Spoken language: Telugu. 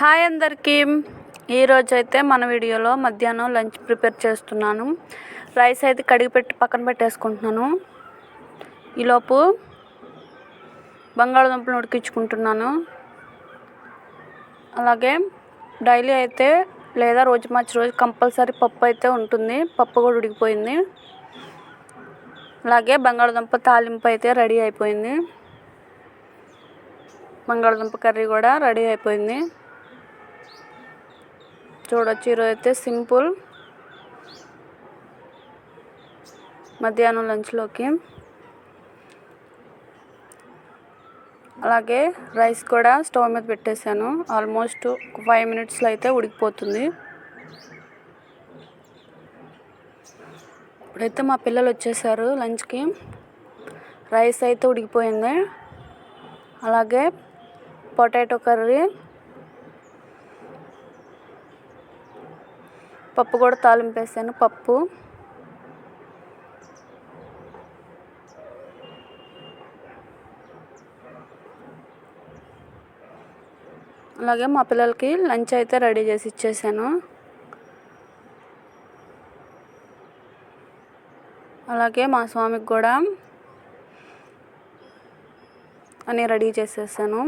హాయ్ అందరికీ. ఈరోజు అయితే మన వీడియోలో మధ్యాహ్నం లంచ్ ప్రిపేర్ చేస్తున్నాను. రైస్ అయితే కడిగి పెట్టి పక్కన పెట్టేసుకుంటున్నాను. ఈలోపు బంగాళదుంపలు ఉడికించుకుంటున్నాను. అలాగే డైలీ అయితే లేదా రోజు మార్చి రోజు కంపల్సరీ పప్పు అయితే ఉంటుంది. పప్పు కూడా ఉడికిపోయింది. అలాగే బంగాళదుంప తాలింపు అయితే రెడీ అయిపోయింది. బంగాళదుంప కర్రీ కూడా రెడీ అయిపోయింది. చూడొచ్చు. ఈరోజు అయితే సింపుల్ మధ్యాహ్నం లంచ్లోకి అలాగే రైస్ కూడా స్టవ్ మీద పెట్టేశాను. ఆల్మోస్ట్ ఒక ఫైవ్ మినిట్స్లో అయితే ఉడికిపోతుంది. ఇప్పుడైతే మా పిల్లలు వచ్చేసారు లంచ్కి. రైస్ అయితే ఉడికిపోయింది. అలాగే పొటాటో కర్రీ పప్పు కూడా తాలింపు వేసాను పప్పు. అలాగే మా పిల్లలకి లంచ్ అయితే రెడీ చేసి ఇచ్చేసాను. అలాగే మా స్వామికి కూడా అన్నీ రెడీ చేసేసాను.